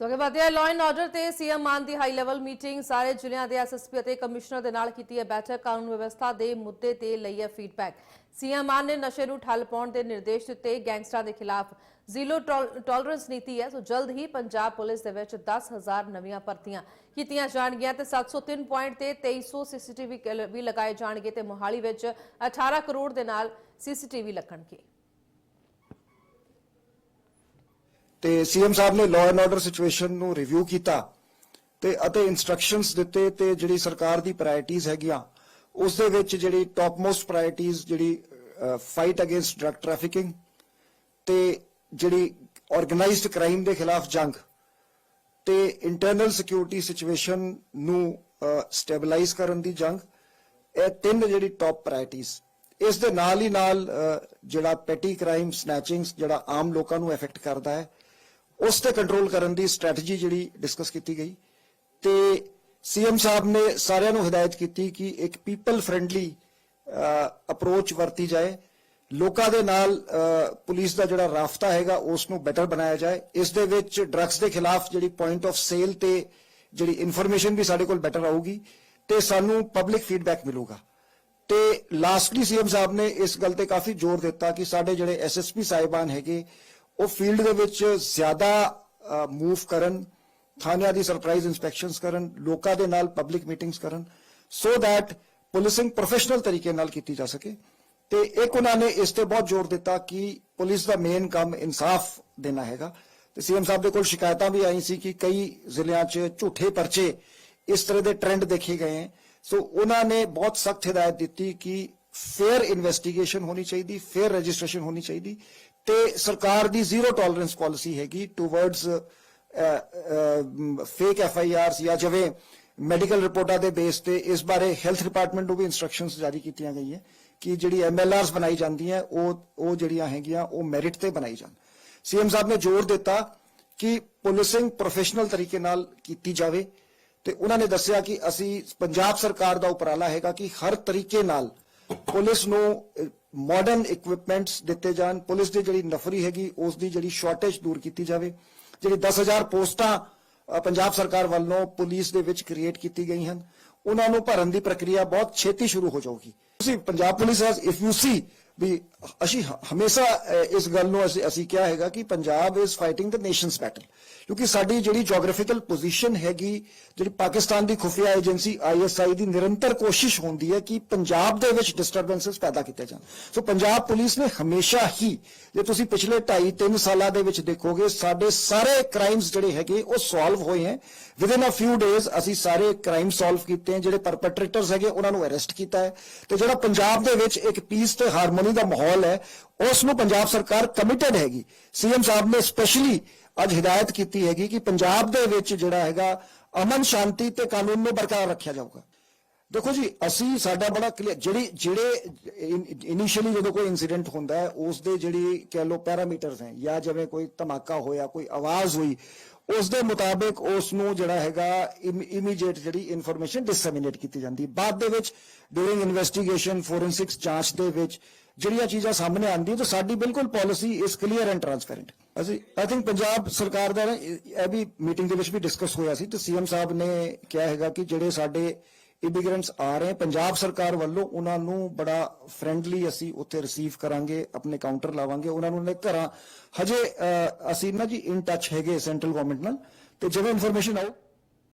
ਸੋ ਅੱਗੇ ਵਧਦੇ law and order ਤੇ ਸੀਐਮ ਮਾਨ ਦੀ ਹਾਈ ਲੈਵਲ ਮੀਟਿੰਗ ਸਾਰੇ ਜ਼ਿਲ੍ਹਿਆਂ ਦੇ ਐਸਐਸਪੀ ਅਤੇ ਕਮਿਸ਼ਨਰ ਦੇ ਨਾਲ ਕੀਤੀ ਹੈ ਬੈਠਕ। ਕਾਨੂੰਨ ਵਿਵਸਥਾ ਦੇ ਮੁੱਦੇ ਤੇ ਲਈ ਹੈ ਫੀਡਬੈਕ ਸੀਐਮ ਮਾਨ ਨੇ ਨਸ਼ੇ ਨੂੰ ਠੱਲ ਪਾਉਣ ਦੇ ਨਿਰਦੇਸ਼ ਦਿੱਤੇ ਗੈਂਗਸਟਰਾਂ ਦੇ ਖਿਲਾਫ। ਜ਼ੀਰੋ ਟੋਲਰੈਂਸ ਨੀਤੀ ਹੈ, ਸੋ ਜਲਦ ਹੀ ਪੰਜਾਬ ਪੁਲਿਸ ਦੇ ਵਿੱਚ 10000 ਨਵੀਆਂ ਭਰਤੀਆਂ ਕੀਤੀਆਂ ਜਾਣਗੀਆਂ ਤੇ 703 ਪੁਆਇੰਟ ਤੇ 2300 ਸੀਸੀਟੀਵੀ ਵੀ ਲਗਾਏ ਜਾਣਗੇ ਤੇ ਮੋਹਾਲੀ ਵਿੱਚ 18 ਕਰੋੜ ਦੇ ਨਾਲ ਸੀਸੀਟੀਵੀ ਲੱਗਣਗੇ। ਤੇ ਸੀਐਮ ਸਾਹਿਬ ਨੇ ਲਾਅ ਐਂਡ ਆਰਡਰ ਸਿਚੁਏਸ਼ਨ ਨੂੰ ਰਿਵਿਊ ਕੀਤਾ ਤੇ ਅਤੇ ਇਨਸਟਰਕਸ਼ਨਸ ਦਿੱਤੇ ਤੇ ਜਿਹੜੀ ਸਰਕਾਰ ਦੀ ਪ੍ਰਾਇੋਰਟੀਜ਼ ਹੈਗੀਆਂ ਉਸ ਦੇ ਵਿੱਚ ਜਿਹੜੀ ਟਾਪ ਮੋਸਟ ਪ੍ਰਾਇੋਰਟੀਜ਼ ਜਿਹੜੀ ਫਾਈਟ ਅਗੇਂਸਟ ਡਰਗ ਟ੍ਰੈਫਿਕਿੰਗ ਤੇ ਜਿਹੜੀ ਆਰਗੇਨਾਈਜ਼ਡ ਕ੍ਰਾਈਮ ਦੇ ਖਿਲਾਫ ਜੰਗ ਤੇ ਇੰਟਰਨਲ ਸਿਕਿਉਰਿਟੀ ਸਿਚੁਏਸ਼ਨ ਨੂੰ ਸਟੇਬਲਾਈਜ਼ ਕਰਨ ਦੀ ਜੰਗ, ਇਹ ਤਿੰਨ ਜਿਹੜੀ ਟਾਪ ਪ੍ਰਾਇੋਰਟੀਜ਼ ਇਸ ਦੇ ਨਾਲ ਹੀ ਨਾਲ ਜਿਹੜਾ ਪੈਟੀ ਕ੍ਰਾਈਮ ਸਨੈਚਿੰਗਸ ਜਿਹੜਾ ਆਮ ਲੋਕਾਂ ਨੂੰ ਅਫੈਕਟ ਕਰਦਾ ਹੈ ਉਸ ਤੇ ਕੰਟਰੋਲ ਕਰਨ ਦੀ ਸਟ੍ਰੈਟਜੀ ਜਿਹੜੀ ਡਿਸਕਸ ਕੀਤੀ ਗਈ ਤੇ ਸੀਐਮ ਸਾਹਿਬ ਨੇ ਸਾਰਿਆਂ ਨੂੰ ਹਦਾਇਤ ਕੀਤੀ ਕਿ ਇੱਕ ਪੀਪਲ ਫ੍ਰੈਂਡਲੀ ਅਪਰੋਚ ਵਰਤੀ ਜਾਏ। ਲੋਕਾਂ ਦੇ ਨਾਲ ਪੁਲਿਸ ਦਾ ਜਿਹੜਾ ਰਾਫਤਾ ਹੈਗਾ, ਉਸ ਨੂੰ ਬੈਟਰ ਬਣਾਇਆ ਜਾਏ। ਇਸ ਦੇ ਵਿੱਚ ਡਰੱਗਸ ਦੇ ਖਿਲਾਫ ਜਿਹੜੀ ਪੁਆਇੰਟ ਆਫ ਸੇਲ ਤੇ ਜਿਹੜੀ ਇਨਫੋਰਮੇਸ਼ਨ ਵੀ ਸਾਡੇ ਕੋਲ ਬੈਟਰ ਆਊਗੀ ਤੇ ਸਾਨੂੰ ਪਬਲਿਕ ਫੀਡਬੈਕ ਮਿਲੂਗਾ। ਤੇ ਲਾਸਟਲੀ ਸੀਐਮ ਸਾਹਿਬ ਨੇ ਇਸ ਗੱਲ ਤੇ ਕਾਫੀ ਜ਼ੋਰ ਦਿੱਤਾ ਕਿ ਸਾਡੇ ਜਿਹੜੇ ਐਸਐਸਪੀ ਸਾਹਿਬਾਨ ਹੈਗੇ ਉਹ ਫੀਲਡ ਦੇ ਵਿੱਚ ਜ਼ਿਆਦਾ ਮੂਵ ਕਰਨ, ਥਾਣਿਆਂ ਦੀ ਸਰਪ੍ਰਾਈਜ਼ ਇਨਸਪੈਕਸ਼ਨਸ ਕਰਨ, ਲੋਕਾਂ ਦੇ ਨਾਲ ਪਬਲਿਕ ਮੀਟਿੰਗਸ ਕਰਨ ਸੋ ਥੈਟ ਪੁਲਿਸਿੰਗ ਪ੍ਰੋਫੈਸ਼ਨਲ ਤਰੀਕੇ ਨਾਲ ਕੀਤੀ ਜਾ ਸਕੇ। ਤੇ ਇੱਕ ਉਹਨਾਂ ਨੇ ਇਸ ਤੇ ਬਹੁਤ ਜ਼ੋਰ ਦਿੱਤਾ ਕਿ ਪੁਲਿਸ ਦਾ ਮੇਨ ਕੰਮ ਇਨਸਾਫ ਦੇਣਾ ਹੈਗਾ। ਤੇ ਸੀਐਮ ਸਾਹਿਬ ਦੇ ਕੋਲ ਸ਼ਿਕਾਇਤਾਂ ਵੀ ਆਈ ਸੀ ਕਿ ਕਈ ਜ਼ਿਲ੍ਹਿਆਂ 'ਚ ਝੂਠੇ ਪਰਚੇ ਇਸ ਤਰ੍ਹਾਂ ਦੇ ਟ੍ਰੈਂਡ ਦੇਖੇ ਗਏ ਹੈ। ਸੋ ਉਹਨਾਂ ਨੇ ਬਹੁਤ ਸਖਤ ਹਦਾਇਤ ਦਿੱਤੀ ਕਿ ਫੇਅਰ ਇਨਵੈਸਟੀਗੇਸ਼ਨ ਹੋਣੀ ਚਾਹੀਦੀ ਫੇਅਰ ਰਜਿਸਟ੍ਰੇਸ਼ਨ ਹੋਣੀ ਚਾਹੀਦੀ ਤੇ ਸਰਕਾਰ ਦੀ ਜ਼ੀਰੋ ਟੋਲਰੈਂਸ ਪਾਲਿਸੀ ਹੈਗੀ towards fake F I Rs ਜਾਂ ਜਿਵੇਂ ਮੈਡੀਕਲ ਰਿਪੋਰਟਾਂ ਦੇ ਬੇਸ ਤੇ ਇਸ ਬਾਰੇ ਹੈਲਥ ਡਿਪਾਰਟਮੈਂਟ ਨੂੰ ਵੀ ਇਨਸਟਰਕਸ਼ਨਸ ਜਾਰੀ ਕੀਤੀਆਂ ਗਈਆਂ ਕਿ ਜਿਹੜੀ ਐਮਐਲਆਰਸ ਬਣਾਈ ਜਾਂਦੀਆਂ, ਉਹ ਉਹ ਜਿਹੜੀਆਂ ਹੈਗੀਆਂ, ਉਹ ਮੈਰਿਟ ਤੇ ਬਣਾਈ ਜਾਣ। ਸੀਐਮ ਸਾਹਿਬ ਨੇ ਜ਼ੋਰ ਦਿੱਤਾ ਕਿ ਪੁਲਿਸਿੰਗ ਪ੍ਰੋਫੈਸ਼ਨਲ ਤਰੀਕੇ ਨਾਲ ਕੀਤੀ ਜਾਵੇ ਤੇ ਉਹਨਾਂ ਨੇ ਦੱਸਿਆ ਕਿ ਅਸੀਂ ਪੰਜਾਬ ਸਰਕਾਰ ਦਾ ਉਪਰਾਲਾ ਹੈਗਾ ਕਿ ਹਰ ਤਰੀਕੇ ਨਾਲ ਪੁਲਿਸ ਨੂੰ ਮਾਡਰਨ ਇਕਵਿਪਮੈਂਟਸ ਦਿੱਤੇ ਜਾਣ। ਪੁਲਿਸ ਦੀ ਜਿਹੜੀ ਨਫਰੀ ਹੈਗੀ, ਉਸ ਦੀ ਜਿਹੜੀ ਸ਼ਾਰਟੇਜ ਦੂਰ ਕੀਤੀ ਜਾਵੇ। ਜਿਹੜੀ 10000 ਪੋਸਟਾਂ ਪੰਜਾਬ ਸਰਕਾਰ ਵੱਲੋਂ ਪੁਲਿਸ ਦੇ ਵਿੱਚ ਕ੍ਰੀਏਟ ਕੀਤੀ ਗਈ ਹਨ, ਉਹਨਾਂ ਨੂੰ ਭਰਨ ਦੀ ਪ੍ਰਕਿਰਿਆ ਬਹੁਤ ਛੇਤੀ ਸ਼ੁਰੂ ਹੋ ਜਾਊਗੀ। ਤੁਸੀਂ Punjab police as if you see ਵੀ ਅਸੀਂ ਹਮੇਸ਼ਾ ਇਸ ਗੱਲ ਨੂੰ ਅਸੀਂ ਅਸੀਂ ਕਿਹਾ ਹੈਗਾ ਕਿ Punjab is fighting the nation's battle ਕਿਉਂਕਿ ਸਾਡੀ ਜਿਹੜੀ ਜੀਓਗ੍ਰਾਫੀਕਲ ਪੋਜੀਸ਼ਨ ਹੈਗੀ, ਜਿਹੜੀ ਪਾਕਿਸਤਾਨ ਦੀ ਖੁਫੀਆ ਏਜੰਸੀ ਆਈਐਸਆਈ ਦੀ ਨਿਰੰਤਰ ਕੋਸ਼ਿਸ਼ ਹੁੰਦੀ ਹੈ ਕਿ ਪੰਜਾਬ ਦੇ ਵਿੱਚ ਡਿਸਟਰਬੈਂਸਸ ਪੈਦਾ ਕੀਤੇ ਜਾਣ। ਸੋ ਪੰਜਾਬ ਪੁਲਿਸ ਨੇ ਹਮੇਸ਼ਾ ਹੀ, ਜੇ ਤੁਸੀਂ ਪਿਛਲੇ 2.5 3 ਸਾਲਾਂ ਦੇ ਵਿੱਚ ਦੇਖੋਗੇ, ਸਾਡੇ ਸਾਰੇ ਕ੍ਰਾਈਮਸ ਜਿਹੜੇ ਹੈਗੇ, ਉਹ ਸੋਲਵ ਹੋਏ ਹੈ। Within a few days ਅਸੀਂ ਸਾਰੇ ਕ੍ਰਾਈਮ ਸੋਲਵ ਕੀਤੇ ਹੈ। ਜਿਹੜੇ ਪਰਪੈਟ੍ਰੇਟਰਸ ਹੈਗੇ, ਉਹਨਾਂ ਨੂੰ ਅਰੈਸਟ ਕੀਤਾ ਹੈ। ਤੇ ਜਿਹੜਾ ਪੰਜਾਬ ਦੇ ਵਿੱਚ ਇੱਕ ਪੀਸ ਤੇ ਹਾਰਮੋਨੀ ਦਾ ਮਾਹੌਲ ਹੈ, ਉਸ ਨੂੰ ਪੰਜਾਬ ਸਰਕਾਰ ਕਮਿਟਡ ਹੈਗੀ। ਸੀਐਮ ਸਾਹਿਬ ਨੇ ਸਪੈਸ਼ਲੀ ਅੱਜ ਹਦਾਇਤ ਕੀਤੀ ਹੈਗੀ ਕਿ ਪੰਜਾਬ ਦੇ ਵਿੱਚ ਜਿਹੜਾ ਹੈਗਾ, ਅਮਨ ਸ਼ਾਂਤੀ ਤੇ ਕਾਨੂੰਨ ਨੂੰ ਬਰਕਰਾਰ ਰੱਖਿਆ ਜਾਊਗਾ। ਦੇਖੋ ਜੀ, ਅਸੀਂ, ਸਾਡਾ ਬੜਾ ਕਲੀਅਰ ਜਿਹੜੀ, ਜਿਹੜੇ ਇਨੀਸ਼ੀਅਲੀ ਜਦੋਂ ਕੋਈ ਇਨਸੀਡੈਂਟ ਹੁੰਦਾ ਹੈ ਉਸ ਦੇ ਜਿਹੜੀ ਕਹਿ ਲੋ ਪੈਰਾਮੀਟਰਸ ਹੈ, ਜਾਂ ਜਿਵੇਂ ਕੋਈ ਧਮਾਕਾ ਹੋਇਆ, ਕੋਈ ਆਵਾਜ਼ ਹੋਈ ਉਸ ਦੇ ਮੁਤਾਬਿਕ ਉਸ ਨੂੰ ਜਿਹੜਾ ਹੈਗਾ ਇਮੀਡੀਏਟ ਜਿਹੜੀ ਇਨਫੋਰਮੇਸ਼ਨ ਡਿਸੈਮੀਨੇਟ ਕੀਤੀ ਜਾਂਦੀ। ਬਾਅਦ ਦੇ ਵਿੱਚ ਡੂਰਿੰਗ ਇਨਵੈਸਟੀਗੇਸ਼ਨ ਫੋਰੈਂਸਿਕਸ ਜਾਂਚ ਦੇ ਵਿੱਚ ਜਿਹੜੀਆਂ ਚੀਜ਼ਾਂ ਸਾਹਮਣੇ ਆਉਂਦੀਆਂ, ਤਾਂ ਸਾਡੀ ਬਿਲਕੁਲ ਪਾਲਿਸੀ ਇਸ ਕਲੀਅਰ ਐਂਡ ਟਰਾਂਸਪੈਰੈਂਟ ਅਸੀਂ ਆਈ ਥਿੰਕ ਪੰਜਾਬ ਸਰਕਾਰ ਦਾ ਇਹ ਇਹ ਵੀ ਮੀਟਿੰਗ ਦੇ ਵਿੱਚ ਵੀ ਡਿਸਕਸ ਹੋਇਆ ਸੀ, ਤੇ ਸੀਐਮ ਸਾਹਿਬ ਨੇ ਕਿਹਾ ਹੈਗਾ ਕਿ ਜਿਹੜੇ ਸਾਡੇ ਇਮੀਗ੍ਰੈਂਟਸ ਆ ਰਹੇ ਪੰਜਾਬ ਸਰਕਾਰ ਵੱਲੋਂ ਉਹਨਾਂ ਨੂੰ ਬੜਾ ਫ੍ਰੈਂਡਲੀ ਅਸੀਂ ਉੱਥੇ ਰਿਸੀਵ ਕਰਾਂਗੇ, ਆਪਣੇ ਕਾਊਂਟਰ ਲਾਵਾਂਗੇ। ਉਹਨਾਂ ਨੂੰ ਨੇ ਘਰਾਂ ਹਜੇ ਅਸੀਂ ਨਾ ਜੀ ਇਨ ਟੱਚ ਹੈਗੇ ਸੈਂਟਰਲ ਗਵਰਨਮੈਂਟ ਨਾਲ। ਤੇ ਜਦੋਂ ਇਨਫੋਰਮੇਸ਼ਨ ਆਉ